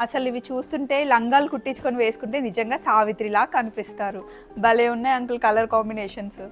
అసలు ఇవి చూస్తుంటే లంగాలు కుట్టించుకొని వేసుకుంటే నిజంగా సావిత్రిలా కనిపిస్తారు. భలే ఉన్నాయి అంకుల్ కలర్ కాంబినేషన్స్.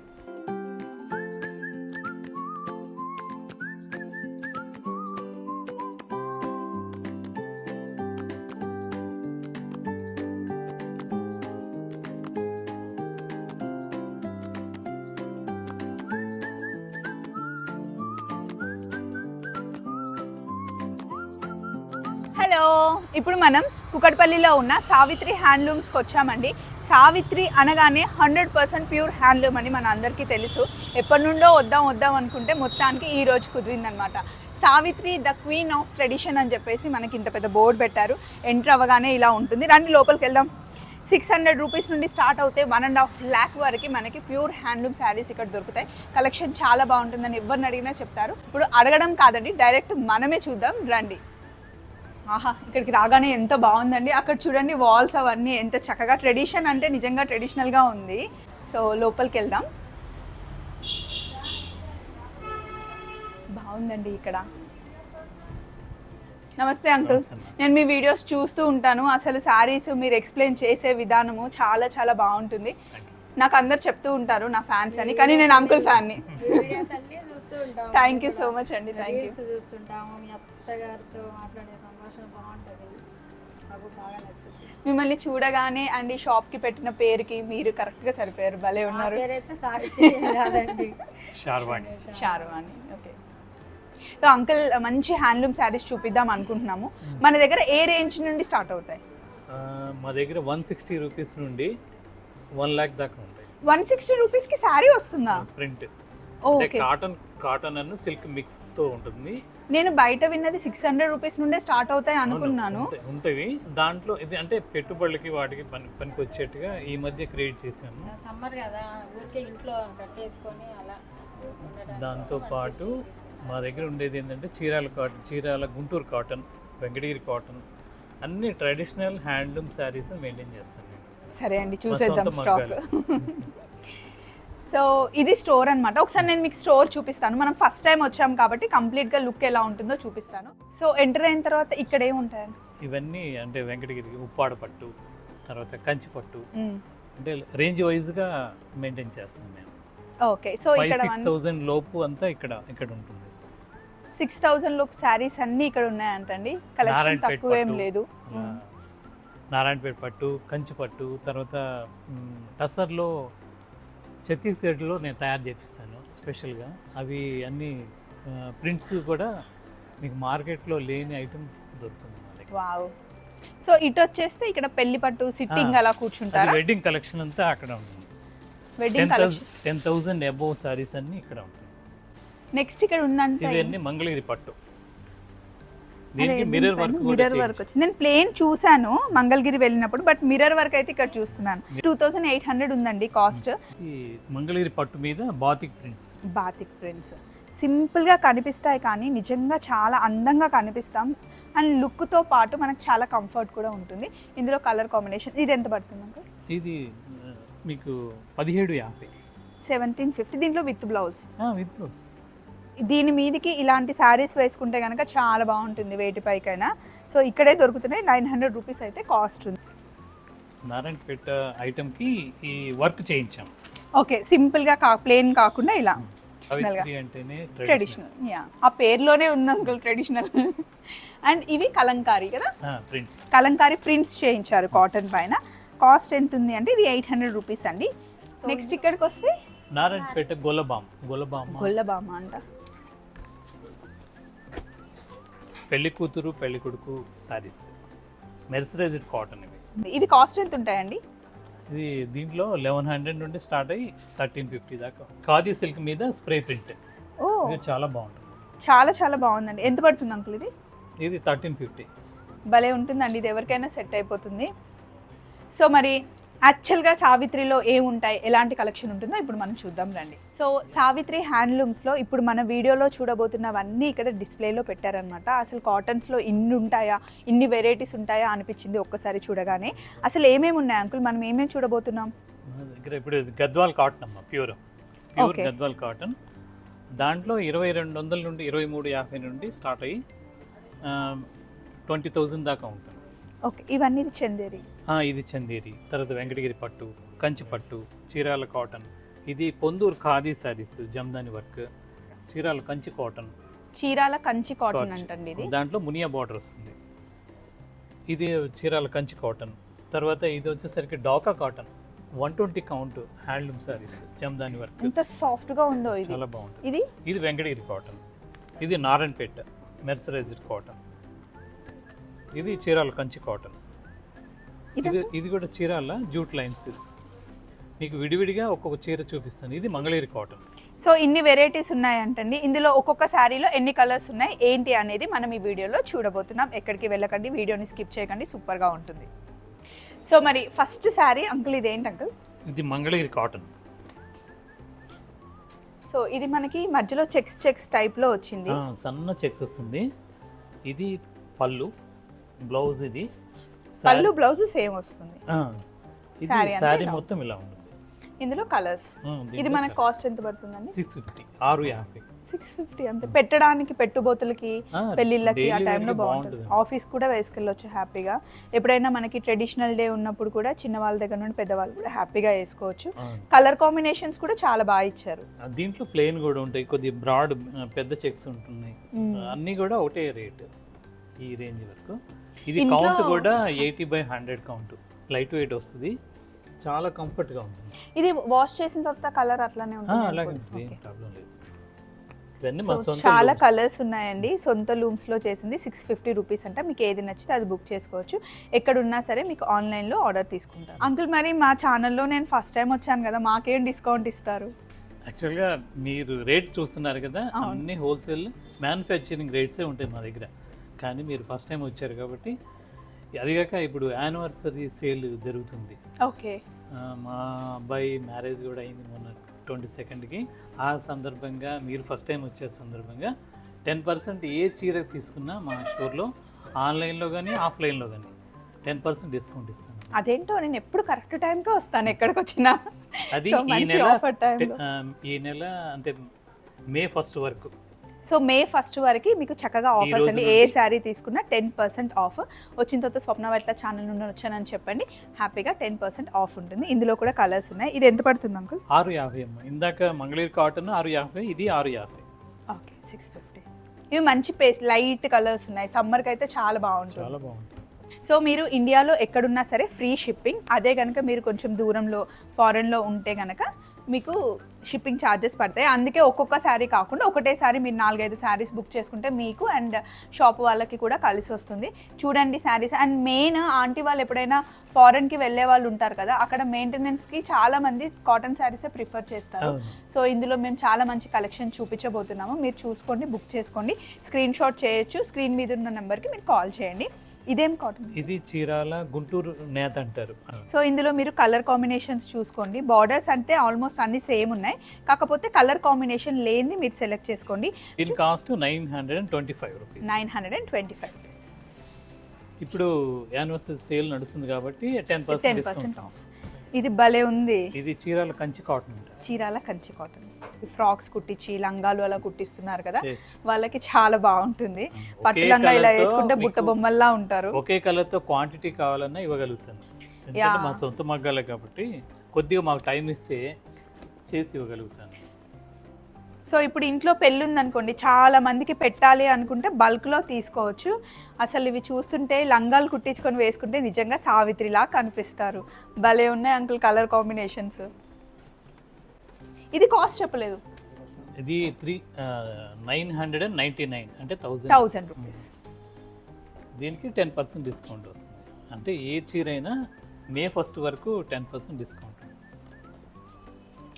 మనం కుకట్పల్లిలో ఉన్న సావిత్రి హ్యాండ్లూమ్స్కి వచ్చామండి. సావిత్రి అనగానే హండ్రెడ్ పర్సెంట్ ప్యూర్ హ్యాండ్లూమ్ అని మన అందరికీ తెలుసు. ఎప్పటి నుండో వద్దాం వద్దాం అనుకుంటే మొత్తానికి ఈ రోజు కుదిరిందనమాట Savitri the queen of tradition అని చెప్పేసి మనకి ఇంత పెద్ద బోర్డు పెట్టారు. ఎంటర్ అవ్వగానే ఇలా ఉంటుంది. రండి లోపలికి వెళ్దాం. సిక్స్ హండ్రెడ్ రూపీస్ నుండి స్టార్ట్ అవుతే వన్ అండ్ హాఫ్ ల్యాక్ వరకు మనకి ప్యూర్ హ్యాండ్లూమ్ శారీస్ ఇక్కడ దొరుకుతాయి. కలెక్షన్ చాలా బాగుంటుందని ఎవరిని అడిగినా చెప్తారు. ఇప్పుడు అడగడం కాదండి డైరెక్ట్ మనమే చూద్దాం. రండి. ఆహా ఇక్కడికి రాగానే ఎంత బాగుందండి. అక్కడ చూడండి వాల్స్ అవన్నీ ఎంత చక్కగా ట్రెడిషన్ అంటే నిజంగా ట్రెడిషనల్గా ఉంది. సో లోపలికి వెళ్దాం. బాగుందండి ఇక్కడ. నమస్తే అంకుల్. నేను మీ వీడియోస్ చూస్తూ ఉంటాను. అసలు శారీస్ మీరు ఎక్స్ప్లెయిన్ చేసే విధానము చాలా చాలా బాగుంటుంది. నాకు అందరు చెప్తూ ఉంటారు నా ఫ్యాన్స్ అని. కానీ నేను అంకుల్ ఫ్యాన్ని చూస్తూ థ్యాంక్ యూ సో మచ్ అండి. థ్యాంక్ యూ చూస్తుంటాము. మీ అత్తగారితో మాట్లాడే సంభాషణ బాగుంటుంది. బాగా మిమ్మల్ని చూడగానే అండ్ ఈ షాప్కి పెట్టిన పేరుకి మీరు కరెక్ట్గా సరిపోయారు. భలే ఉన్నారు. Sherwani. Sherwani. Okay. So uncle మంచి హ్యాండ్లూమ్ శారీస్ చూపిద్దాం అనుకుంటున్నాము. మన దగ్గర ఏ రేంజ్ నుండి స్టార్ట్ అవుతాయి? మా దగ్గర వన్ సిక్స్టీ రూపీస్ నుండి వన్ ల్యాక్ దాకా ఉంటాయి. వన్ సిక్స్టీ రూపీస్కి శారీ వస్తుందా? ప్రింట్. అంటే కాటన్ కాటన్ అన్న సిల్క్ మిక్స్తో ఉంటుంది. నేను బయట విన్నది సిక్స్ హండ్రెడ్ రూపీస్ నుండే స్టార్ట్ అవుతాయి అనుకున్నాను. ఉంటాయి- దాంట్లో ఇది అంటే పెట్టుబడులకి వాటికి పని పనికి వచ్చేట్టుగా ఈ మధ్య క్రియేట్ చేశాము. సమ్మర్ కదా ఊరికే ఇంట్లో కట్టేసుకొని అలా దాంతో పాటు 160 rupees. మా దగ్గర ఉండేది ఏంటంటే Chirala cotton Chirala Guntur cotton Venkatagiri cotton. అన్ని ట్రెడిషనల్ హ్యాండ్లూమ్ శారీస్ మెయింటైన్ చేస్తాను సరే అండి చూసేద్దాం స్టాక్. సో ఇది స్టోర్ అన్నమాట. ఒకసారి నేను మీకు స్టోర్ చూపిస్తాను. మనం ఫస్ట్ టైం వచ్చాం కాబట్టి కంప్లీట్గా లుక్ ఎలా ఉంటుందో చూపిస్తాను. సో ఎంటర్ అయిన తర్వాత ఇక్కడ ఏమి ఉంటాయండి? ఇవన్నీ అంటే వెంకటగిరి ఉప్పాడ పట్టు తర్వాత కంచి పట్టు. మ్మ్. అంటే రేంజ్ వైజ్గా మెయింటైన్ చేస్తాను నేను ఓకే. సో ఇక్కడ సిక్స్ థౌజండ్ లోపు అంతా ఇక్కడ ఇక్కడ ఉంటుంది. సిక్స్ థౌజండ్ లోపు శారీస్ అన్నీ ఇక్కడ ఉన్నాయంటండి. కలెక్షన్ తక్కువ ఏం లేదు. నారాయణపేట పట్టు కంచి పట్టు తర్వాత టసర్లో ఛత్తీస్గఢ్లో నేను తయారు చేపిస్తాను స్పెషల్గా. అవి అన్ని ప్రింట్స్ కూడా మీకు మార్కెట్లో లేని ఐటమ్ దొరుకుతుంది. వావ్. సో ఇటు వచ్చేస్తే ఇక్కడ పెళ్ళి పట్టు సిట్టింగ్ అలా కూర్చుంటారా? వెడ్డింగ్ కలెక్షన్ అంతా అక్కడ ఉంటుంది. Wedding ten thousand above saris అన్ని ఇక్కడ ఉంటుంది నెక్స్ట్ ఇక్కడ ఉందంటే ఇవన్నీ మంగళగిరి పట్టు. Mirror work. వచ్చింది. నేను ప్లేన్ చూశాను మంగళగిరి వెళ్ళినప్పుడు బట్ మిర్రర్ వర్క్ అయితే ఇక్కడ చూస్తున్నాను. టూ థౌసండ్ ఎయిట్ హండ్రెడ్ ఉందండి కాస్ట్ మంగళగిరి పట్టు మీద బాతిక్ ప్రింట్స్ బాతిక్ ప్రింట్స్ సింపుల్గా కనిపిస్తాయి కానీ నిజంగా చాలా అందంగా కనిపిస్తాం. అండ్ లుక్తో పాటు మనకు చాలా కంఫర్ట్ కూడా ఉంటుంది. ఇందులో కలర్ కాంబినేషన్ ఇది ఎంత పడుతుంది అంకుల్? ఇది మీకు పదిహేడు యాభై. సెవెంటీన్ ఫిఫ్టీ దీంట్లో విత్ బ్లౌజ్ విత్ బ్లౌజ్ దీని మీదకి ఇలాంటి శారీస్ వేసుకుంటే కనుక చాలా బాగుంటుంది వేటి పైకైనా. సో ఇక్కడే దొరుకుతున్నాయి. నైన్ హండ్రెడ్ రూపీస్ అయితే కాస్ట్ ఉంది. నారాయణపేట ఐటమ్కి ఈ వర్క్ చేయించాం. ఓకే సింపుల్గా కా ప్లేన్ కాకుండా ఇలా ట్రెడిషనల్ యా ఆ పేరులోనే ఉంది అంకుల్ ట్రెడిషనల్ అండ్ ఇవి కలంకారీ కదా? ప్రింట్స్ కలంకారీ ప్రింట్స్ చేయించారు కాటన్ పైన. కాస్ట్ ఎంత ఉంది అంటే ఇది ఎయిట్ హండ్రెడ్ రూపీస్ అండి. నెక్స్ట్ ఇక్కడికి వస్తే నారాయణపేట గొల్లబామ్ గొల్లబామ్ గొల్లబామ అంట. పెళ్ళి కూతురు పెళ్ళి కొడుకు సారీస్. మెర్సరైజ్డ్ కాటన్ ఇవి. ఇవి కాస్ట్ ఎంత ఉంటాయండి? ఇది దీంట్లో లెవెన్ హండ్రెడ్ నుండి స్టార్ట్ అయ్యి థర్టీన్ ఫిఫ్టీ దాకా. ఖాదీ సిల్క్ మీద స్ప్రే ప్రింట్. ఓ. ఇది చాలా బాగుంటుంది. చాలా చాలా బాగుందండి. ఎంత పడుతుంది అంకుల్ ఇది? ఇది థర్టీన్ ఫిఫ్టీ. భలే ఉంటుందండి. ఇది ఎవరికైనా సెట్ అయిపోతుంది. సో మరి యాక్చువల్గా సావిత్రిలో ఏముంటాయి ఎలాంటి కలెక్షన్ ఉంటుందో ఇప్పుడు మనం చూద్దాం రండి. సో సావిత్రి హ్యాండ్లూమ్స్లో ఇప్పుడు మన వీడియోలో చూడబోతున్నవన్నీ ఇక్కడ డిస్ప్లేలో పెట్టారనమాట అసలు కాటన్స్లో ఇన్ని ఉంటాయా? ఇన్ని వెరైటీస్ ఉంటాయా అనిపించింది ఒక్కసారి చూడగానే. అసలు ఏమేమి ఉన్నాయి అంకుల్? మనం ఏమేమి చూడబోతున్నాం? దగ్గర ఇప్పుడు గద్వాల్ కాటన్ అమ్మ ప్యూర్. ప్యూర్. గద్వాల్ కాటన్. దాంట్లో ఇరవై రెండు వందల నుండి ఇరవై మూడు యాభై నుండి స్టార్ట్ అయ్యి ట్వంటీ థౌజండ్ దాకా ఉంటుంది ఓకే ఇవన్నీ ఇది చందేరి. ఆ, ఇది చందేరి. తర్వాత వెంకటగిరి పట్టు కంచి పట్టు చీరాల కాటన్. ఇది Ponduru khadi saris Jamdani work. Chirala Kanchi cotton. Chirala Kanchi cotton cotton. అంటండి ఇది. దాంట్లో మునియా బార్డర్ వస్తుంది. ఇది చీరాల కంచి కాటన్. తర్వాత ఇది వచ్చేసరికి Dhaka cotton. One twenty count handloom saris Jamdani work. ఎంత సాఫ్ట్గా ఉందో ఇది. చాలా బాగుంటుంది. ఇది? ఇది వెంకటగిరి కాటన్. ఇది నారాయణపేట మెర్సరైజ్డ్ కాటన్. ఇది చీరాల కంచి కాటన్. ఇది ఇది కూడా చీరాల జూట్ లైన్స్ మీకు విడివిడిగా ఒక్కొక్క చీర చూపిస్తాను. ఇది మంగళగిరి కాటన్. సో ఇన్ని వెరైటీస్ ఉన్నాయంటండి. ఇందులో ఒక్కొక్క శారీలో ఎన్ని కలర్స్ ఉన్నాయి ఏంటి అనేది మనం ఈ వీడియోలో చూడబోతున్నాం. ఎక్కడికి వెళ్ళకండి వీడియోని స్కిప్ చేయకండి సూపర్గా ఉంటుంది. సో మరి ఫస్ట్ శారీ అంకుల్ ఇది ఏంటి అంకుల్? ఇది మంగళగిరి కాటన్. సో ఇది మనకి మధ్యలో చెక్స్ చెక్స్ టైప్లో వచ్చింది. సన్న చెక్స్ వస్తుంది. ఇది పళ్ళు. బ్లౌజ్ ఇది. పళ్ళు బ్లౌజ్ సేమ్ వస్తుంది. ఇది శారీ మొత్తం ఇలా ఉంటుంది. ఇందులో కలర్స్ ఇది మనకి కాస్ట్ ఎంత పడుతుందండి? సిక్స్ ఫిఫ్టీ ఆరు యాభై. సిక్స్ ఫిఫ్టీ అంతే. పెట్టడానికి పెట్టుబోతులకి పెళ్ళిళ్ళకి ఆ టైంలో బాగుంటుంది. ఆఫీస్ కూడా వేసుకెళ్ళొచ్చు హ్యాపీగా ఎప్పుడైనా మనకి ట్రెడిషనల్ డే ఉన్నప్పుడు కూడా చిన్న వాళ్ళ దగ్గర నుండి పెద్దవాళ్ళు కూడా హ్యాపీగా వేసుకోవచ్చు. కలర్ కాంబినేషన్స్ కూడా చాలా బాగా ఇచ్చారు. దీంట్లో ప్లెయిన్ కూడా ఉంటాయి. కొద్ది బ్రాడ్ పెద్ద చెక్స్ ఉంటున్నాయి. అన్నీ కూడా ఒకటే రేట్ ఈ రేంజ్ వరకు. ఇది కౌంట్ కూడా eighty by hundred count light weight వస్తుంది. చాలా కంఫర్ట్గా ఉంటుంది. ఇది వాష్ చేసిన తర్వాత కలర్ అట్లానే ఉంటుంది అలాగే. ప్రాబ్లం లేదు. చాలా. కలర్స్ ఉన్నాయండి. సొంత లూమ్స్లో చేసింది సిక్స్ ఫిఫ్టీ రూపీస్ అంట. మీకు ఏది నచ్చితే అది బుక్ చేసుకోవచ్చు. ఎక్కడున్నా సరే మీకు ఆన్లైన్లో ఆర్డర్ తీసుకుంటారు. అంకుల్ మరి మా ఛానల్లో నేను ఫస్ట్ టైం వచ్చాను కదా మాకేం డిస్కౌంట్ ఇస్తారు? యాక్చువల్గా మీరు రేట్ చూస్తున్నారు కదా. అన్ని హోల్సేల్ మ్యానుఫ్యాక్చరింగ్ రేట్సే ఉంటాయి మా దగ్గర. కానీ మీరు ఫస్ట్ టైం వచ్చారు కాబట్టి అదిగాక ఇప్పుడు యానివర్సరీ సేల్ జరుగుతుంది. ఓకే. మా అబ్బాయి మ్యారేజ్ కూడా అయింది మొన్న ట్వంటీ సెకండ్కి ఆ సందర్భంగా మీరు ఫస్ట్ టైం వచ్చే సందర్భంగా టెన్ పర్సెంట్ ఏ చీర తీసుకున్నా మా స్టోర్లో ఆన్లైన్లో కానీ ఆఫ్లైన్లో కానీ టెన్ పర్సెంట్ డిస్కౌంట్ ఇస్తాను. అదేంటో నేను ఎప్పుడు కరెక్ట్ టైంకే వస్తాను ఎక్కడికి వచ్చినా. అది ఈ నెల ఈ నెల అంటే మే ఫస్ట్ వరకు. సో మే ఫస్ట్ వరకు మీకు చక్కగా ఆఫర్స్ అండి. ఏ. శారీ తీసుకున్నా టెన్ పర్సెంట్ ఆఫ్. వచ్చిన తర్వాత స్వప్న వైట్ల ఛానల్ నుండి వచ్చానని చెప్పండి. హ్యాపీగా టెన్ పర్సెంట్ ఆఫ్ ఉంటుంది. ఇందులో కూడా కలర్స్ ఉన్నాయి. ఇది ఎంత పడుతుంది అంకుల్? ఆరు యాభై అమ్మ. ఇందాక మంగళగిరి కాటన్ ఆరు యాభై ఇది ఆరు యాభై. ఓకే సిక్స్ ఫిఫ్టీ ఇవి మంచి పేస్ట్ లైట్ కలర్స్ ఉన్నాయి. సమ్మర్కి అయితే చాలా బాగుంటుంది. చాలా బాగుంటుంది. సో మీరు ఇండియాలో ఎక్కడున్నా సరే ఫ్రీ షిప్పింగ్. అదే కనుక మీరు కొంచెం దూరంలో ఫారెన్లో ఉంటే కనుక మీకు షిప్పింగ్ ఛార్జెస్ పడతాయి. అందుకే ఒక్కొక్క శారీ కాకుండా ఒకటే శారీ మీరు నాలుగైదు శారీస్ బుక్ చేసుకుంటే మీకు అండ్ షాప్ వాళ్ళకి కూడా కలిసి వస్తుంది. చూడండి శారీస్. అండ్ మెయిన్ ఆంటీ వాళ్ళు ఎప్పుడైనా ఫారెన్కి వెళ్ళే వాళ్ళు ఉంటారు కదా అక్కడ మెయింటెనెన్స్కి చాలా మంది కాటన్ శారీసే ప్రిఫర్ చేస్తారు. సో ఇందులో మేము చాలా మంచి కలెక్షన్ చూపించబోతున్నాము. మీరు చూసుకోండి బుక్ చేసుకోండి. స్క్రీన్ షాట్ చేయొచ్చు. స్క్రీన్ మీద ఉన్న నెంబర్కి మీరు కాల్ చేయండి. ఇదేం కాటన్ ఇది చీరాల గుంటూరు నేత అంటారు. సో ఇందులో మీరు కలర్ కాంబినేషన్స్ చూసుకోండి. బార్డర్స్ అంటే ఆల్మోస్ట్ అన్ని సేమ్ ఉన్నాయి. కాకపోతే కలర్ కాంబినేషన్ లేనిది మీరు సెలెక్ట్ చేసుకోండి. దీని cost nine hundred and twenty five rupees. Nine hundred and twenty five rupees. ఇప్పుడు యానివర్సరీ సేల్ నడుస్తుంది కాబట్టి టెన్ పర్సెంట్ డిస్కౌంట్ ఆఫ్ ఇది భలే ఉంది. ఇది Chirala Kanchi cotton Chirala Kanchi cotton. Frocks కుట్టించి లంగాలు అలా కుట్టిస్తున్నారు కదా. వాళ్ళకి చాలా బాగుంటుంది. పట్టు లంగా ఇలా వేసుకుంటే బుట్ట బొమ్మల్లా ఉంటారు. ఒకే కలర్తో క్వాంటిటీ కావాలన్నా ఇవ్వగలుగుతాను. మా సొంత మగ్గాలే కాబట్టి కొద్దిగా మాకు టైం ఇస్తే చేసి ఇవ్వగలుగుతాను. సో ఇప్పుడు ఇంట్లో పెళ్ళి ఉందనుకోండి చాలా మందికి పెట్టాలి అనుకుంటే బల్క్లో తీసుకోవచ్చు. అసలు ఇవి చూస్తుంటే లంగాలు కుట్టించుకొని వేసుకుంటే నిజంగా సావిత్రిలా కనిపిస్తారు. భలే ఉన్నాయి అంకుల్ కలర్ కాంబినేషన్స్. ఇది కాస్ట్ చెప్పలేదు. ఇది three nine hundred and ninety nine అంటే థౌజండ్. Thousand rupees. దీనికి టెన్ పర్సెంట్ డిస్కౌంట్ వస్తుంది. అంటే ఏ చీర అయినా మే ఫస్ట్ వరకు టెన్ పర్సెంట్ డిస్కౌంట్.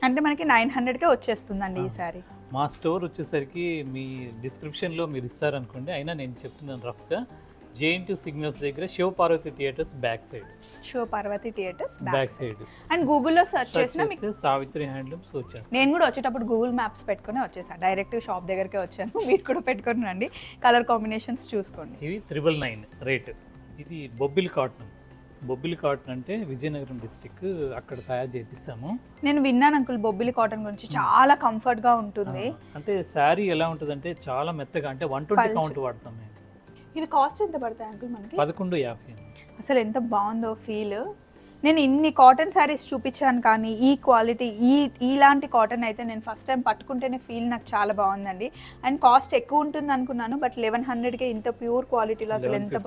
అంటే మనకి నైన్ హండ్రెడ్కే వచ్చేస్తుందండి ఈ సారీ. మా స్టోర్ వచ్చేసరికి మీ డిస్క్రిప్షన్లో మీరు ఇస్తారనుకోండి అయినా నేను చెప్తున్నాను రఫ్గా. జేఎన్టీ సిగ్నల్స్ దగ్గర Shivaparvathi theatres back side show Parvathi theatres back side and గూగుల్లో సెర్చ్ చేసినా సావిత్రి హ్యాండ్లూమ్స్ వచ్చేస్తాయి. నేను కూడా వచ్చేటప్పుడు గూగుల్ మ్యాప్స్ పెట్టుకొని వచ్చేసాను డైరెక్ట్ షాప్ దగ్గరికి వచ్చాను. మీరు కూడా పెట్టుకొని రండి. కలర్ కాంబినేషన్స్ చూసుకోండి. ఇవి త్రిబుల్ నైన్ రేట్ ఇది బొబ్బిలి కాటన్ బొబ్బిలి కాటన్ అంటే విజయనగరం డిస్టిక్ అక్కడ తయారు చేపిస్తాము. నేను విన్నాను అంకుల్ బొబ్బిలి కాటన్ గురించి చాలా కంఫర్ట్గా ఉంటుంది. అంటే శారీ ఎలా ఉంటుందంటే చాలా మెత్తగా అంటే వన్ ట్వంటీ. కౌంట్ వాడతాం మేము. ఇవి కాస్ట్ ఎంత పడతాయి అంకుల్ మనకి? పదకొండు యాభై. అసలు ఎంత బాగుందో ఫీల్ నేను ఇన్ని కాటన్ శారీస్ చూపించాను కానీ ఈ క్వాలిటీ ఈ ఇలాంటి కాటన్ అయితే నేను ఫస్ట్ టైం పట్టుకుంటేనే ఫీల్ నాకు చాలా బాగుందండి. అండ్ కాస్ట్ ఎక్కువ ఉంటుంది అనుకున్నాను బట్ లెవెన్ హండ్రెడ్కే ఇంత ప్యూర్ క్వాలిటీలో అసలు ఎంత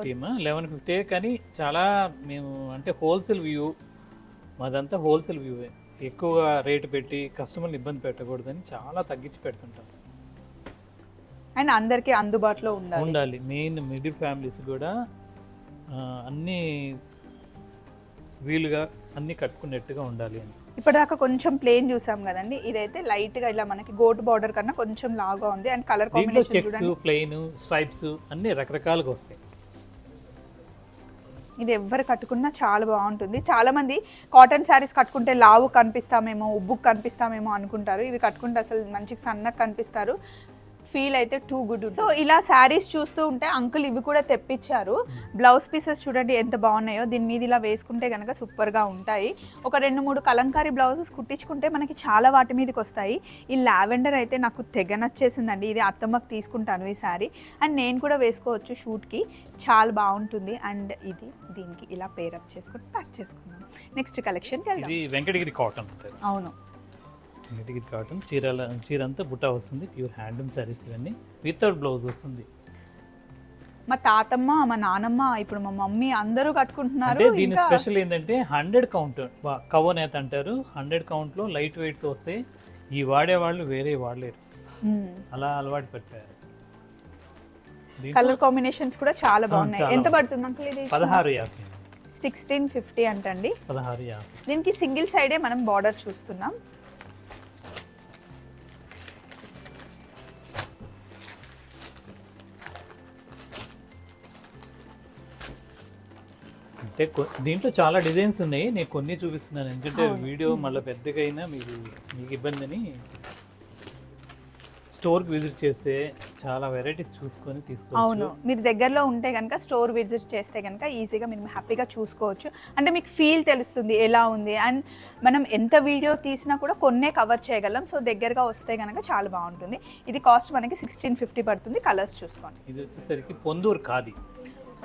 లెవెన్ ఫిఫ్టీ కానీ చాలా మేము అంటే హోల్సేల్ వ్యూ మాదంతా హోల్సేల్ వ్యూ ఎక్కువగా రేటు పెట్టి కస్టమర్ని ఇబ్బంది పెట్టకూడదని చాలా తగ్గించి పెడుతుంటాం. అండ్ అందరికీ అందుబాటులో ఉండాలి. ఉండాలి. మెయిన్ మిడిల్ ఫ్యామిలీస్ కూడా అన్నీ వీలుగా అన్నీ కట్టుకునేట్టుగా ఉండాలి అని. ఇప్పటిదాకా కొంచెం ప్లేన్ చూసాం కదండి. ఇదైతే లైట్గా ఇలా మనకి గోట్ బార్డర్ కన్నా కొంచెం లాగా ఉంది. And colour combination checks plain stripes అన్నీ రకరకాలుగా వస్తాయి. ఇది ఎవరు కట్టుకున్నా చాలా బాగుంటుంది. చాలా మంది కాటన్ శారీస్ కట్టుకుంటే లావు కనిపిస్తామేమో ఉబ్బుకు కనిపిస్తామేమో అనుకుంటారు. ఇవి కట్టుకుంటే అసలు మంచిగా సన్నగా కనిపిస్తారు. ఫీల్ అయితే టూ గుడ్ సో ఇలా శారీస్ చూస్తూ ఉంటే అంకుల్ ఇవి కూడా తెప్పించారు. బ్లౌజ్ పీసెస్ చూడండి ఎంత బాగున్నాయో. దీని మీద ఇలా వేసుకుంటే కనుక సూపర్గా ఉంటాయి. ఒక రెండు మూడు కలంకారీ బ్లౌజెస్ కుట్టించుకుంటే మనకి చాలా వాటి మీదకి వస్తాయి. ఈ లావెండర్ అయితే నాకు తెగ నచ్చేసిందండి. ఇది అత్తమ్మకి తీసుకుంటాను ఈ శారీ అండ్ నేను కూడా వేసుకోవచ్చు షూట్కి. చాలా బాగుంటుంది. అండ్ ఇది దీనికి ఇలా పేరప్ చేసుకుని ప్యాక్ చేసుకున్నాం నెక్స్ట్ కలెక్షన్కి వెళ్దాం. ఇది వెంకటగిరి కాటన్ ఉంటుంది అవును వెంకటగిరి కాటన్ చీరల చీర అంతా బుట్ట వస్తుంది ప్యూర్ హ్యాండ్లూమ్ శారీస్ ఇవన్నీ. వితౌట్ బ్లౌజ్ వస్తుంది. మా తాతమ్మ మా నానమ్మ ఇప్పుడు మా మమ్మీ అందరూ కట్టుకుంటున్నారు అంటే దీని స్పెషల్ ఏంటంటే హండ్రెడ్ కౌంట్ కవర్ నేత అంటారు. హండ్రెడ్ కౌంట్లో లైట్ వెయిట్తో వస్తే ఈ వాడేవాళ్ళు వేరే వాడలేరు. అలా అలవాటు పెట్టారు. కలర్ కాంబినేషన్స్ కూడా చాలా బాగున్నాయి. ఎంత. పడుతుంది అంకుల్ ఇది? పదహారు యాభై. సిక్స్టీన్ ఫిఫ్టీ అంటండి. పదహారు యాభై. దీనికి సింగిల్ సైడే మనం బార్డర్ చూస్తున్నాం. అంటే దీంట్లో చాలా డిజైన్స్ ఉన్నాయి. నేను కొన్ని చూపిస్తున్నాను. ఎందుకంటే వీడియో మళ్ళీ పెద్దగా అయినా మీకు మీకు ఇబ్బంది అని స్టోర్కి విజిట్ చేస్తే చాలా వెరైటీస్ చూసుకొని అవును. తీసుకోవచ్చు మీరు దగ్గరలో ఉంటే కనుక స్టోర్ విజిట్ చేస్తే కనుక ఈజీగా మీరు హ్యాపీగా చూసుకోవచ్చు. అంటే మీకు ఫీల్ తెలుస్తుంది ఎలా ఉంది. అండ్ మనం ఎంత వీడియో తీసినా కూడా కొన్నే కవర్ చేయగలం. సో దగ్గరగా వస్తే కనుక చాలా బాగుంటుంది. ఇది కాస్ట్ మనకి సిక్స్టీన్ ఫిఫ్టీ పడుతుంది. కలర్స్ చూసుకోండి. ఇది వచ్చేసరికి పొందూరు కాది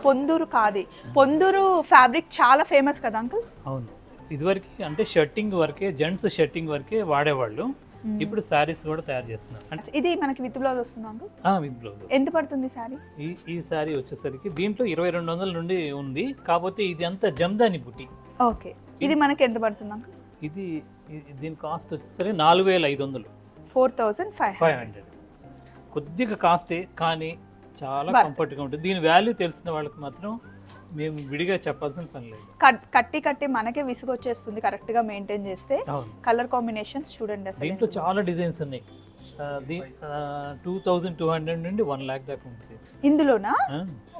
పొందూరు కాది. పొందూరు ఫ్యాబ్రిక్ చాలా ఫేమస్ కదా అంకుల్? అవును. ఇదివరకు అంటే షర్టింగ్ వరకే జెంట్స్ షర్టింగ్ వరకే వాడేవాళ్ళు. ఇప్పుడు శారీస్ కూడా తయారు చేస్తున్నారు. అంటే ఇది మనకి విత్ బ్లౌజ్ వస్తుంది విత్ బ్లౌజ్ ఎంత పడుతుంది సారీ ఈ ఈ శారీ వచ్చేసరికి దీంట్లో ఇరవై రెండు వందల నుండి ఉంది. కాకపోతే ఇది అంతా జమ్దాని బుట్టి ఓకే. ఇది మనకి ఎంత పడుతుంది ఇది- దీని కాస్ట్ వచ్చేసరికి నాలుగు వేల ఐదు వందలు. Four thousand five five hundred. కొద్దిగా కాస్టే కానీ చాలా. కంఫర్ట్గా ఉంటుంది. దీని వాల్యూ తెలిసిన వాళ్ళకి మాత్రం మేము విడిగా చెప్పాల్సిన పని లేదు. కట్టి కట్టి మనకే విసుగు వచ్చేస్తుంది కరెక్ట్గా మెయింటైన్ చేస్తే. కలర్ కాంబినేషన్స్ చూడండి అసలు దీంట్లో చాలా డిజైన్స్ ఉన్నాయి. టూ థౌజండ్ టూ హండ్రెడ్ నుండి వన్ ల్యాక్ దాకా ఉంటుంది. ఇందులోనా?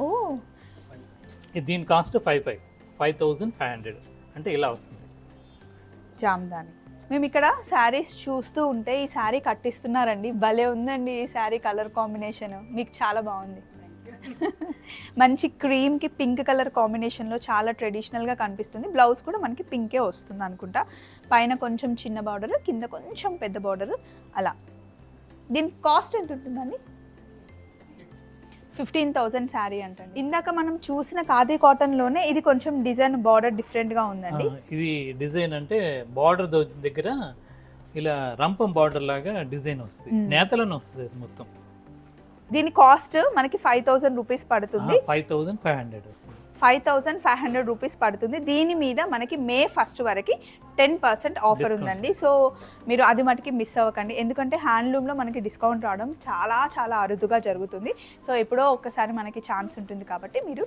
ఓ. దీని cost five five five thousand five hundred. అంటే ఇలా వస్తుంది. జామ్దాని. మేము ఇక్కడ శారీస్ చూస్తూ ఉంటే ఈ శారీ కట్టిస్తున్నారండి. భలే ఉందండి ఈ శారీ కలర్ కాంబినేషన్. మీకు చాలా బాగుంది. మంచి క్రీమ్కి పింక్ కలర్ కాంబినేషన్లో చాలా ట్రెడిషనల్గా కనిపిస్తుంది. బ్లౌజ్ కూడా మనకి పింకే వస్తుంది అనుకుంటా. పైన కొంచెం చిన్న బార్డర్ కింద కొంచెం పెద్ద బార్డర్ అలా. దీని కాస్ట్ ఎంత ఉంటుందండి ఫిఫ్టీన్ థౌజండ్ శారీ అంటండి. ఇందాక మనం చూసిన ఖాదీ కాటన్లోనే ఇది కొంచెం డిజైన్ బార్డర్ డిఫరెంట్గా ఉందండి. ఆ, ఇది డిజైన్ అంటే బార్డర్ దగ్గర ఇలా రంపం బార్డర్ లాగా డిజైన్ వస్తుంది. నేతలోనే వస్తుంది మొత్తం. దీని కాస్ట్ మనకి ఫైవ్ థౌసండ్ రూపీస్ పడుతుంది. ఫైవ్ థౌజండ్ ఫైవ్ హండ్రెడ్ వస్తుంది. Five thousand five hundred rupees పడుతుంది. దీని మీద మనకి మే ఫస్ట్ వరకు టెన్ పర్సెంట్ ఆఫర్. ఉందండి. సో మీరు అది మటుకి మిస్ అవ్వకండి. ఎందుకంటే హ్యాండ్లూమ్లో మనకి డిస్కౌంట్ రావడం చాలా చాలా అరుదుగా జరుగుతుంది. సో ఎప్పుడో ఒక్కసారి మనకి ఛాన్స్ ఉంటుంది కాబట్టి మీరు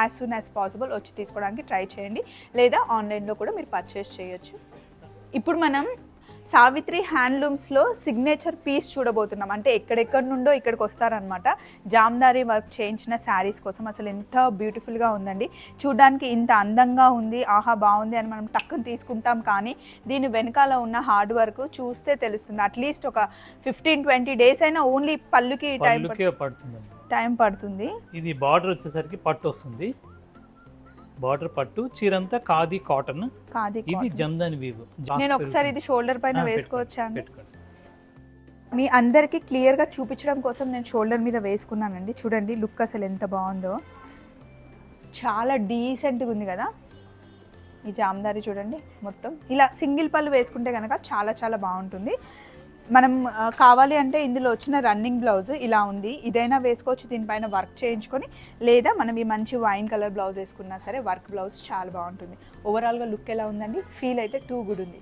యాజ్ సూన్ యాజ్ పాసిబుల్ వచ్చి తీసుకోవడానికి ట్రై చేయండి. లేదా ఆన్లైన్లో కూడా మీరు పర్చేస్ చేయొచ్చు. ఇప్పుడు మనం సావిత్రి హ్యాండ్లూమ్స్లో సిగ్నేచర్ పీస్ చూడబోతున్నాం. అంటే ఎక్కడెక్కడి నుండో ఇక్కడికి వస్తారనమాట జామ్దారీ వర్క్ చేయించిన శారీస్ కోసం అసలు ఎంత బ్యూటిఫుల్గా ఉందండి. చూడడానికి ఇంత అందంగా ఉంది. ఆహా బాగుంది అని మనం టక్కుని తీసుకుంటాం. కానీ దీని వెనకాల ఉన్న హార్డ్ వర్క్ చూస్తే తెలుస్తుంది. అట్లీస్ట్ ఒక ఫిఫ్టీన్ ట్వంటీ డేస్ అయినా ఓన్లీ పళ్ళుకి టైం టైం పడుతుంది. ఇది బార్డర్ వచ్చేసరికి పట్టు వస్తుంది. బార్డర్ పట్టు చీరంతా ఖాదీ కాటన్. కాది ఇది జమ్దాని వీవు. నేను ఒకసారి ఇది షోల్డర్ పైన ఆ, పెట్టుకోండి, వేసుకోవచ్చా అండి? పెట్టుకోండి. మీ అందరికీ క్లియర్గా చూపించడం కోసం నేను షోల్డర్ మీద వేసుకున్నానండి. చూడండి లుక్ అసలు ఎంత బాగుందో. చాలా డీసెంట్గా ఉంది కదా. ఈ జామదారి చూడండి మొత్తం. ఇలా సింగిల్ పళ్ళు వేసుకుంటే కనుక చాలా చాలా బాగుంటుంది. మనం కావాలి అంటే ఇందులో వచ్చిన రన్నింగ్ బ్లౌజ్ ఇలా ఉంది. ఇదైనా వేసుకోవచ్చు దీనిపైన వర్క్ చేయించుకొని లేదా మనం ఈ మంచి వైన్ కలర్ బ్లౌజ్ వేసుకున్నా సరే వర్క్ బ్లౌజ్ చాలా బాగుంటుంది. ఓవరాల్గా లుక్ ఎలా ఉందండి? ఫీల్ అయితే టూ గుడ్ ఉంది.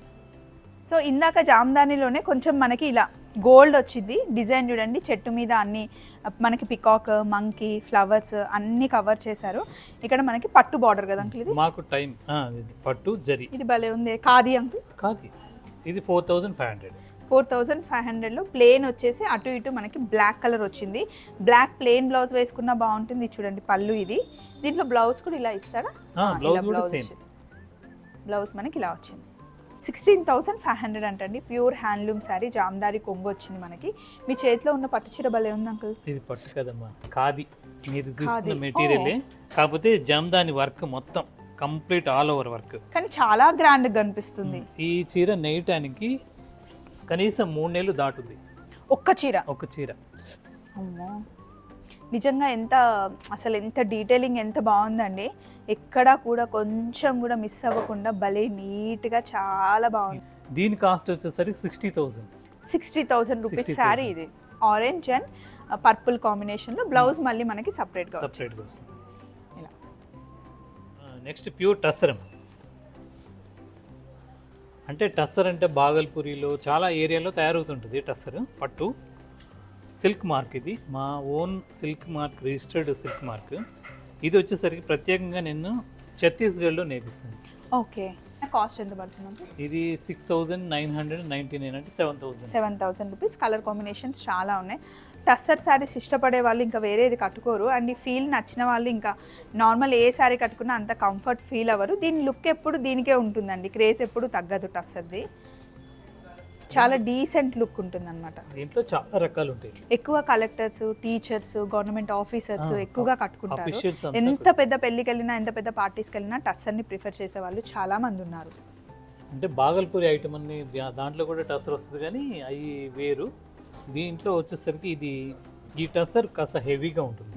సో ఇందాక జామదానిలోనే కొంచెం మనకి ఇలా గోల్డ్ వచ్చింది. డిజైన్ చూడండి చెట్టు మీద అన్ని మనకి పికాక్ మంకీ ఫ్లవర్స్ అన్ని కవర్ చేశారు. ఇక్కడ మనకి పట్టు బార్డర్ కదా అంకుల్ ఇది? మాకు టైం పట్టు జరి. ఇది భలే ఉంది. కాది అంకుల్ కాదు ఇది four thousand five hundred four thousand five హండ్రెడ్లో ప్లేన్ వచ్చేసి అటు ఇటు మనకి బ్లాక్ కలర్ వచ్చింది. బ్లాక్ ప్లేన్ బ్లౌజ్ వేసుకున్నా బాగుంటుంది చూడండి పళ్ళు ఇది. దీంట్లో బ్లౌజ్ కూడా ఇలా ఆ, బ్లౌజ్ మనకి ఇలా వచ్చింది. సిక్స్టీన్ థౌసండ్ ఫైవ్ హండ్రెడ్ అంటండి. ప్యూర్ హ్యాండ్లూమ్ శారీ జామ్దారి కొంగు వచ్చింది మనకి. మీ చేతిలో ఉన్న పట్టు చీర భలే ఉంది అంకుల్. ఇది పట్టు కదమ్మా. ఖాదీ. మీరు. తీసుకున్న మెటీరియలే. కాకపోతే జమ్దాని వర్క్ మొత్తం కంప్లీట్ ఆల్ ఓవర్ వర్క్. కానీ చాలా గ్రాండ్గా కనిపిస్తుంది ఈ చీర నేయటానికి కనీసం మూడు నెలలు దాటుద్ది. ఒక్క చీర? ఒక చీర. అమ్మో. నిజంగా ఎంత అసలు ఎంత డీటెయిలింగ్ ఎంత బాగుందండి. ఎక్కడా కూడా కొంచెం కూడా మిస్ అవ్వకుండా భలే నీట్గా చాలా బాగుంది. దీని కాస్ట్ వచ్చేసరికి sixty thousand sixty thousand rupees 60,000. Sari ఇది. ఆరెంజ్ అండ్ పర్పుల్ కాంబినేషన్లో బ్లౌజ్ మళ్ళీ మనకి సపరేట్గా సపరేట్గా వస్తుంది. ఇలా. నెక్స్ట్ ప్యూర్ టస్సరం అంటే టస్సర్ అంటే బాగల్పూరిలో చాలా ఏరియాలో తయారవుతుంటుంది టస్సర్ పట్టు. సిల్క్ మార్క్ ఇది. మా own silk mark registered silk mark. ఇది వచ్చేసరికి ప్రత్యేకంగా నేను ఛత్తీస్గఢ్లో నేర్పిస్తాను ఓకే. కాస్ట్ ఎంత పడుతుంది ఇది six thousand nine hundred ninety nine అంటే seven thousand. Seven thousand rupees. Colour combinations చాలా ఉన్నాయి. టస్సర్ శారీస్ ఇష్టపడే వాళ్ళు ఇంకా వేరేది కట్టుకోరు. అండ్ ఈ ఫీల్ నచ్చిన వాళ్ళు ఇంకా నార్మల్ ఏ శారీ కట్టుకున్నా అంత కంఫర్ట్ ఫీల్ అవ్వరు. దీని లుక్ ఎప్పుడు దీనికే ఉంటుందండి. క్రేజ్ ఎప్పుడు తగ్గదు టస్సర్ది. చాలా డీసెంట్ లుక్ ఉంటుంది అనమాట దీంట్లో చాలా రకాలు ఉంటాయి. ఎక్కువ కలెక్టర్స్ టీచర్స్ గవర్నమెంట్ ఆఫీసర్స్ ఎక్కువగా కట్టుకుంటారు. ఎంత పెద్ద పెళ్ళికి వెళ్ళినా ఎంత పెద్ద పార్టీస్కి వెళ్ళినా టస్సర్ని ప్రిఫర్ చేసే వాళ్ళు చాలా మంది ఉన్నారు. అంటే బాగల్పూరి ఐటమ్ అన్ని దాంట్లో కూడా టసర్ వస్తుంది కానీ అవి వేరు. దీంట్లో వచ్చేసరికి ఇది ఈ టసర్ కాస్త హెవీగా ఉంటుంది.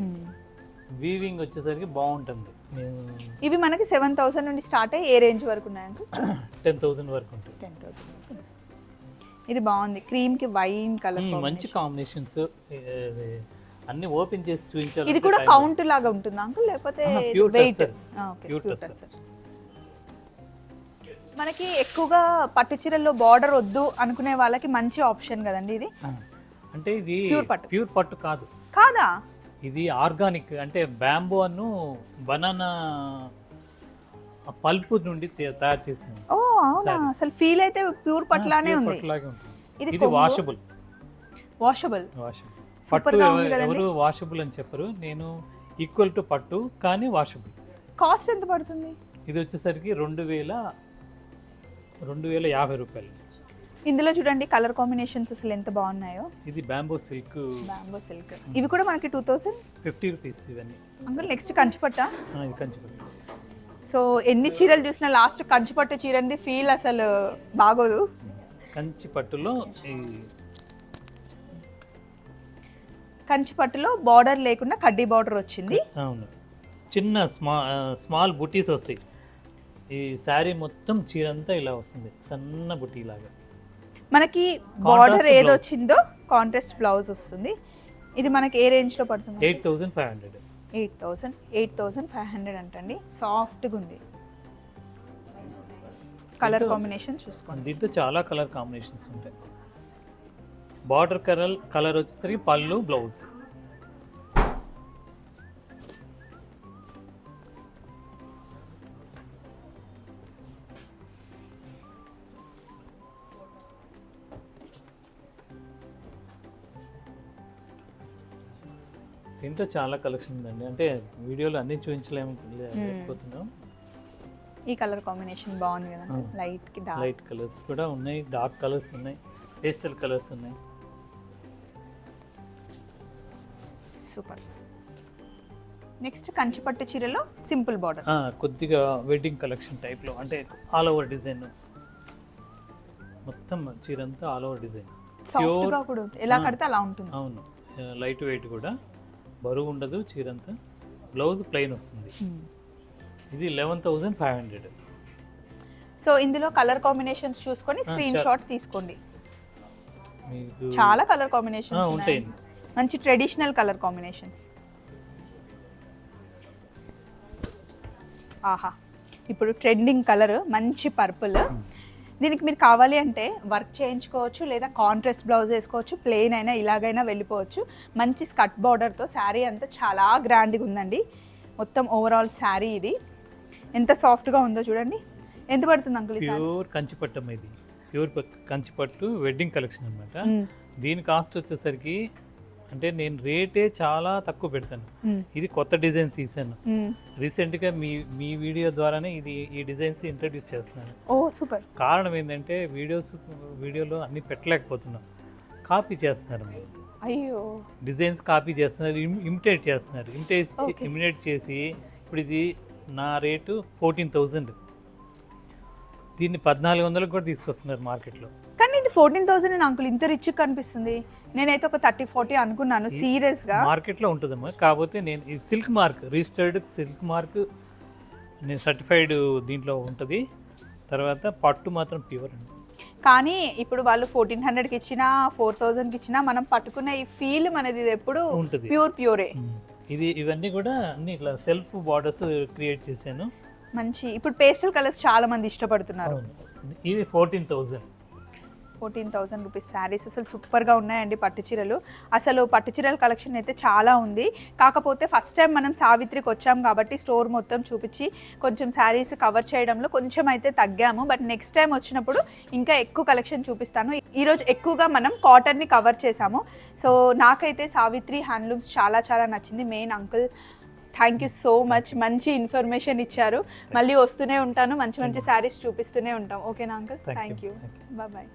వీవింగ్ వచ్చేసరికి బాగుంటుంది. ఇవి మనకి సెవెన్ థౌసండ్ నుండి స్టార్ట్ అయ్యి ఏ రేంజ్ వరకు ఉన్నాయంటే టెన్ థౌసండ్ వరకు ఉంటుంది టెన్ థౌసండ్ ఇది బాగుంది. క్రీమ్కి వైన్ కలర్ మంచి కాంబినేషన్స్ అన్ని ఓపెన్ చేసి చూపించాలి ఇది కూడా కౌంట్ లాగా ఉంటుందా అంకుల్? లేకపోతే వెయిట్. మనకి ఎక్కువగా పట్టు చీరల్లో బార్డర్ వద్దు అనుకునే వాళ్ళకి మంచి ఆప్షన్ కదండి ఇది. అంటే ఇది. ప్యూర్ పట్టు. కాదు. కాదా? ఇది ఆర్గానిక్ అంటే బ్యాంబో అను బనానా పల్పు నుండి తయారు చేసింది. ఓ అవునా. అసలు ఫీల్ అయితే ప్యూర్ పట్లానే ఉంది. ఇది. వాషబుల్ వాషబుల్ పట్టు. ఎవరు వాషబుల్ అని చెప్పరు. నేను ఈక్వల్ టు పట్టు కానీ వాషబుల్ కాస్ట్ ఎంత పడుతుంది? ఇది వచ్చేసరికి రెండు వేల రెండు వేల యాభై రూపాయలు. ఇందులో చూడండి కలర్ కాంబినేషన్స్ అసలు ఎంత బాగున్నాయో. ఇది బ్యాంబో సిల్క్ బ్యాంబో సిల్క్ ఇవి కూడా మనకి టూ థౌసండ్ ఫిఫ్టీ రూపీస్ ఇవన్నీ. అంకుల్ నెక్స్ట్ కంచిపట్ట. ఆ, ఇది కంచిపట్టు. సో ఎన్ని చీరలు చూసినా లాస్ట్ కంచిపట్టు చీరంది ఫీల్ అసలు బాగోదు. కంచి పట్టులో ఈ కంచిపట్టులో బార్డర్ లేకుండా కడ్డీ బార్డర్ వచ్చింది. అవును. చిన్న స్మా స్మాల్ బుటీస్ వస్తాయి. ఈ శారీ మొత్తం చీరంతా ఇలా వస్తుంది. సన్న బుటీ లాగా మనకి బార్డర్ ఏది. వచ్చిందో కాంట్రాస్ట్ బ్లౌజ్ వస్తుంది. ఇది మనకి ఏ రేంజ్లో పడుతుంది? Eight thousand five hundred. Eight thousand eight thousand five hundred అంటండి. సాఫ్ట్గా ఉంది. కలర్ కాంబినేషన్ చూసుకోండి. దీంట్లో చాలా కలర్ కాంబినేషన్స్ ఉంటాయి. బార్డర్ కలర్ కలర్ వచ్చేసరికి పళ్ళు బ్లౌజ్ దీంట్లో చాలా కలెక్షన్ ఉందండి. అంటే వీడియోలో అన్ని చూపించలేము లేకపోతున్నాం. ఈ కలర్ కాంబినేషన్ బాగుంది కదా. లైట్కి డార్క్ లైట్ కలర్స్ కూడా ఉన్నాయి డార్క్ కలర్స్ ఉన్నాయి పేస్టల్ కలర్స్ ఉన్నాయి. సూపర్ నెక్స్ట్ కంచిపట్టు చీరలో సింపుల్ బార్డర్ ఆ, కొద్దిగా వెడ్డింగ్ కలెక్షన్ టైప్లో అంటే ఆల్ ఓవర్ డిజైన్ మొత్తం చీరంతా ఆల్ ఓవర్ డిజైన్ సాఫ్ట్గా కూడా. ఎలా. కడితే అలా ఉంటుంది. అవును. లైట్ వెయిట్ కూడా. బరువు ఉండదు చీరంతా. బ్లౌజ్ ప్లెయిన్ వస్తుంది. Hmm. ఇది eleven thousand five hundred. So ఇందులో కలర్ కాంబినేషన్స్ చూసుకొని స్క్రీన్ షాట్ తీసుకోండి. చాలా కలర్ ఆ, కాంబినేషన్స్ ఉంటాయండి. మంచి ట్రెడిషనల్ కలర్ కాంబినేషన్స్. ఆహా. ఇప్పుడు ట్రెండింగ్ కలర్ మంచి పర్పుల్. దీనికి మీరు కావాలి అంటే వర్క్ చేయించుకోవచ్చు లేదా కాంట్రాస్ట్ బ్లౌజ్ వేసుకోవచ్చు ప్లెయిన్ అయినా ఇలాగైనా వెళ్ళిపోవచ్చు. మంచి స్కట్ బార్డర్తో శారీ అంతా చాలా గ్రాండ్గా ఉందండి. మొత్తం ఓవరాల్ శారీ ఇది. ఎంత సాఫ్ట్గా ఉందో చూడండి. ఎంత పడుతుంది అంకుల్ ప్యూర్ కంచిపట్టం ఇది. ప్యూర్ కంచిపట్టు వెడ్డింగ్ కలెక్షన్ అనమాట. దీని కాస్ట్ వచ్చేసరికి అంటే నేను రేటే చాలా తక్కువ పెడతాను. ఇది కొత్త డిజైన్ తీసాను. రీసెంట్గా మీ మీ వీడియో ద్వారానే ఇది ఈ డిజైన్స్ ఇంట్రడ్యూస్ చేస్తున్నాను. సూపర్. కారణం ఏంటంటే వీడియోస్ వీడియోలో అన్ని పెట్టలేకపోతున్నాం. కాపీ చేస్తున్నారు అయ్యో. డిజైన్స్ కాపీ చేస్తున్నారు ఇమిటేట్ చేస్తున్నారు. ఇమిటేట్. ఇమిటేట్ చేసి ఇప్పుడు ఇది నా రేటు ఫోర్టీన్ థౌజండ్. దీన్ని పద్నాలుగు వందలకు కూడా తీసుకొస్తున్నారు మార్కెట్లో. కానీ ఇది ఫోర్టీన్ థౌసండ్ అంకుల్ ఇంత రిచ్ కనిపిస్తుంది. నేనైతే ఒక థర్టీ ఫార్టీ అనుకున్నాను సీరియస్గా మార్కెట్లో ఉంటుందమ్మా. కాకపోతే నేను silk mark registered silk mark నేను సర్టిఫైడ్ దీంట్లో ఉంటుంది. తర్వాత పట్టు మాత్రం ప్యూర్ అండి. కానీ ఇప్పుడు వాళ్ళు ఫోర్టీన్ హండ్రెడ్కి ఇచ్చినా ఫోర్ థౌజండ్కి ఇచ్చినా మనం పట్టుకునే ఈ ఫీల్ మనది ఇది ఎప్పుడు ఉంటుంది. ప్యూర్ ప్యూరే. ఇది ఇవన్నీ కూడా అన్ని ఇట్లా సెల్ఫ్ బార్డర్స్ క్రియేట్ చేశాను. మంచి. ఇప్పుడు పేస్టల్ కలర్స్ చాలా మంది ఇష్టపడుతున్నారు. ఇది fourteen thousand fourteen thousand rupees saris. అసలు సూపర్గా ఉన్నాయండి పట్టు చీరలు. అసలు పట్టు చీరల కలెక్షన్ అయితే చాలా ఉంది. కాకపోతే ఫస్ట్ టైం మనం సావిత్రికి వచ్చాం కాబట్టి స్టోర్ మొత్తం చూపించి కొంచెం శారీస్ కవర్ చేయడంలో కొంచెం అయితే తగ్గాము. బట్ నెక్స్ట్ టైం వచ్చినప్పుడు ఇంకా ఎక్కువ కలెక్షన్ చూపిస్తాను. ఈరోజు ఎక్కువగా మనం కాటన్ని కవర్ చేసాము సో నాకైతే సావిత్రి హ్యాండ్లూమ్స్ చాలా చాలా నచ్చింది. Main uncle thank you so much. మంచి ఇన్ఫర్మేషన్ ఇచ్చారు. మళ్ళీ వస్తూనే ఉంటాను. మంచి మంచి శారీస్ చూపిస్తూనే ఉంటాం. ఓకేనా అంకుల్? థ్యాంక్. యూ. బాయ్.